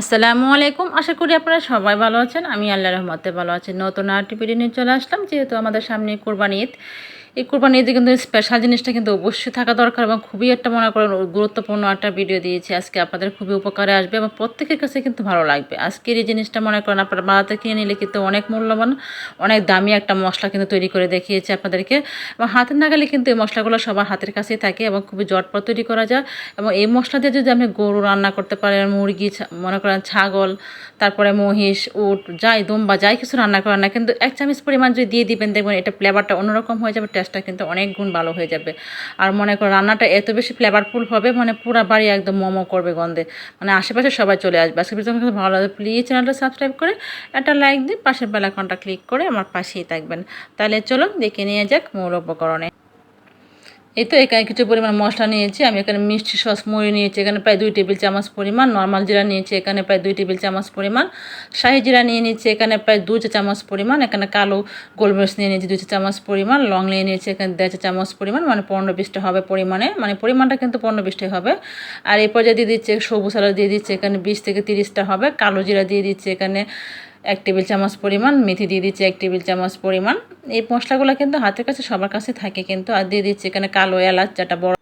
আসসালামু আলাইকুম। আশা করি আপনারা সবাই ভালো আছেন। আমি আল্লাহ রহমতে ভালো আছি। নতুন আরটি ভিডিও নিয়ে চলে আসলাম। যেহেতু আমাদের সামনে কোরবানি ঈদ এই কোরবানি ঈদে কিন্তু স্পেশাল জিনিসটা কিন্তু অবশ্যই থাকা দরকার এবং খুবই একটা মনে করেন গুরুত্বপূর্ণ একটা ভিডিও দিয়েছি। আজকে আপনাদের খুবই উপকারে আসবে এবং প্রত্যেকের কাছে কিন্তু ভালো লাগবে। আজকের এই জিনিসটা মনে করেন আপনারা বাড়াতে কিনে নিলে কিন্তু অনেক মূল্যবান, অনেক দামি একটা মশলা কিন্তু তৈরি করে দেখিয়েছে আপনাদেরকে। এবং হাতের নাগালে কিন্তু এই মশলাগুলো সবার হাতের কাছেই থাকে এবং খুবই জটপট তৈরি করা যায়। এবং এই মশলা দিয়ে যদি আপনি গরু রান্না করতে পারেন, মুরগি মনে করেন ছাগল, তারপরে মহিষ, উট, যাই, দুম্বা, যাই কিছু রান্না করেন না, কিন্তু এক চামচ পরিমাণ যদি দিয়ে দিবেন, দেখবেন এটা ফ্লেভারটা অন্যরকম হয়ে যাবে টেস্টটা কিন্তু অনেক গুণ ভালো হয়ে যাবে। আর মনে করো রান্নাটা এত বেশি ফ্লেভারফুল হবে মানে পুরা বাড়ি একদম মোমো করবে গন্ধে। মানে আশেপাশে সবাই চলে আসবে। আজকে কিন্তু ভালো লাগে প্লিজ চ্যানেলটা সাবস্ক্রাইব করে একটা লাইক দিন, পাশের বেলাকনটা ক্লিক করে আমার পাশেই থাকবেন। তাহলে চলুন দেখে নিয়ে যাক মূল উপকরণে। এই তো এখানে কিছু পরিমাণ মশলা নিয়েছি। আমি এখানে মিষ্টি সস, মুড়ি নিয়েছি, এখানে প্রায় দুই টেবিল চামচ পরিমাণ। নর্মাল জিরা নিয়েছি, এখানে প্রায় দুই টেবিল চামচ পরিমাণ। শাহি জিরা নিয়ে নিচ্ছি এখানে প্রায় দু চা চামচ পরিমাণ। এখানে কালো গোলমরিচ নিয়ে নিয়েছি, দুই চা চামচ পরিমাণ। লং নিয়ে নিয়েছি, এখানে দেড় চা চামচ পরিমাণ। মানে পনেরো বিশটা হবে পরিমাণে। মানে পরিমাণটা কিন্তু পনেরো বিশটাই হবে। আর এই পর্যায়ে দিয়ে দিচ্ছে, সবুজ আলু দিয়ে দিচ্ছে, এখানে বিশ থেকে তিরিশটা হবে। কালো জিরা দিয়ে দিচ্ছে, এখানে এক টেবিল চামচ পরিমাণ, মেথি দিয়ে দিচ্ছি এক টেবিল চামচ পরিমাণ। এই মশলাগুলো কিন্তু হাতের কাছে, সবার কাছে থাকে কিন্তু, আর দিয়ে দিচ্ছি এখানে কালো এলাচ যেটা বড়।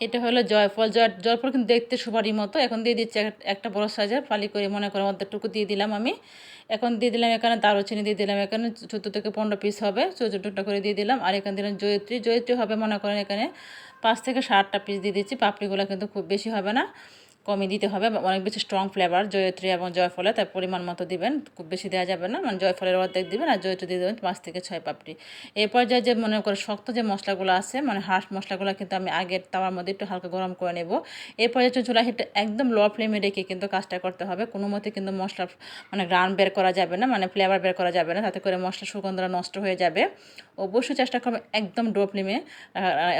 এটা হলো জয়ফল। জয়, জয়ফল কিন্তু দেখতে সুপারি মতো। এখন দিয়ে দিচ্ছি একটা বড় সাইজের ফালি করে মনে করো অর্ধেকটুকু দিয়ে দিলাম আমি। এখন দিয়ে দিলাম এখানে দারুচিনি, দিয়ে দিলাম এখানে চোদ্দ থেকে পনেরো পিস হবে চোদ্দ চোদ্দোটা করে দিয়ে দিলাম। আর এখানে দিলাম জয়ত্রী। জয়ত্রী হবে মনে করেন এখানে পাঁচ থেকে ষাটটা পিস দিয়ে দিচ্ছি। পাপড়িগুলো কিন্তু খুব বেশি হবে না। কমই দিতে হবে অনেক বেশি স্ট্রং ফ্লেভার জয়ত্রী এবং জয়ফলে তার পরিমাণ মতো দিবেন, খুব বেশি দেওয়া যাবে না মানে জয়ফলের অর্ধেক দিবেন আর জয়ত্রী দিয়ে দেবেন পাঁচ থেকে ছয় পাপড়ি। এই পর্যায়ে যে মনে করে শক্ত যে মশলাগুলো আছে মানে হাঁস মশলাগুলো কিন্তু আমি আগের তাওয়ার মধ্যে একটু হালকা গরম করে নেব। এই পর্যায়ে চুলা হিটটা একদম লো ফ্লেমে রেখে কিন্তু কাজটা করতে হবে, কোনো মতে কিন্তু মশলা মানে গ্রান বের করা যাবে না মানে ফ্লেভার বের করা যাবে না, তাতে করে মশলা সুগন্ধটা নষ্ট হয়ে যাবে। অবশ্যই চেষ্টা করবেন একদম ডো ফ্লেমে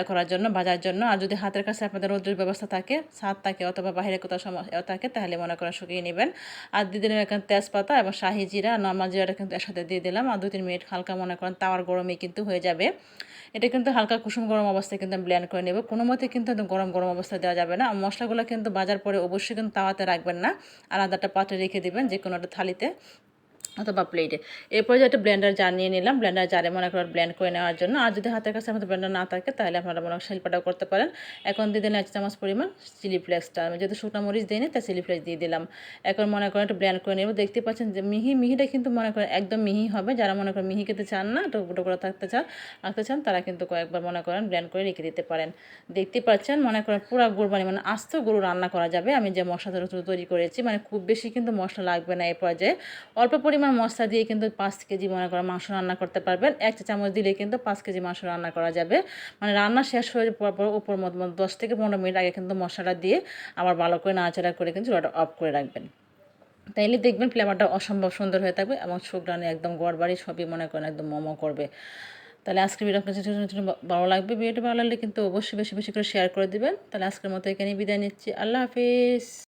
করার জন্য ভাজার জন্য। আর যদি হাতের কাছে আপনাদের রোদ্রের ব্যবস্থা থাকে ছাদ থাকে অথবা বাইরে কোথাও সমস্যা থাকে, তাহলে মনে করেন শুকিয়ে নেবেন। আর দিয়ে দিলাম এখানে তেজপাতা এবং শাহি জিরা নর্মাল জিরাটা কিন্তু একসাথে দিয়ে দিলাম। আর দু তিন মিনিট হালকা মনে করেন তাওয়ার গরমে কিন্তু হয়ে যাবে। এটা কিন্তু হালকা কুসুম গরম অবস্থায় কিন্তু ব্লেন্ড করে নেব। কোনো মতে কিন্তু একদম গরম গরম অবস্থায় দেওয়া যাবে না। আর মশলাগুলো কিন্তু বাজার পরে অবশ্যই কিন্তু তাওয়াতে রাখবেন না। আলাদাটা পাত্রে রেখে দেবেন যে কোনো একটা থালিতে। অথবা প্লেটে এরপর যে একটা ব্লেন্ডার জার নিয়ে নিলাম ব্লেন্ডার জারে মনে করেন ব্লেন্ড করে নেওয়ার জন্য। আর যদি হাতের কাছে আমাদের ব্লেন্ডার না থাকে, তাহলে আপনারা মনে করেন শিল্পাটাও করতে পারেন। এখন দিয়ে দিলাম এক চামচ পরিমাণ চিলি ফ্লেক্সটা আমি যেহেতু শুকনো মরিচ দিইনি, তাই চিলি ফ্লেক্স দিয়ে দিলাম। এখন মনে করেন একটু ব্লেন্ড করে নেব। দেখতে পাচ্ছেন যে মিহি, মিহিটা কিন্তু মনে করেন একদম মিহি হবে। যারা মনে করেন মিহি খেতে চান না টুকরো টুকরো থাকতে চান, রাখতে চান, তারা কিন্তু কয়েকবার মনে করেন ব্লেন্ড করে রেখে দিতে পারেন। দেখতে পাচ্ছেন মনে করেন পুরো গুড়বানি মানে আস্ত গরু রান্না করা যাবে। আমি যে মশলা তৈরি করেছি মানে খুব বেশি কিন্তু মশলা লাগবে না এই পর্যায়ে। অল্প পরিমাণ মশলা দিয়ে কিন্তু পাঁচ কেজি মনে করেন মাংস রান্না করতে পারবেন। এক চা চামচ দিলে কিন্তু পাঁচ কেজি মাংস রান্না করা যাবে। মানে রান্না শেষ হয়ে যাওয়ার পর উপর মত দশ থেকে পনেরো মিনিট আগে কিন্তু মশলাটা দিয়ে আবার ভালো করে নাড়াচাড়া করে কিন্তু চুলাটা অফ করে রাখবেন। তাইলে দেখবেন ফ্লেভারটা অসম্ভব সুন্দর হয়ে থাকবে এবং শুকরানি একদম গড় বাড়ি সবই মনে করেন একদম মোমো করবে। তাহলে আজকের ভিডিও আপনার ভালো লাগবে ভিডিওটা ভালো লাগলে কিন্তু অবশ্যই বেশি বেশি করে শেয়ার করে দিবেন। তাহলে আজকের মতো এখানেই বিদায় নিচ্ছি। আল্লাহ হাফিজ।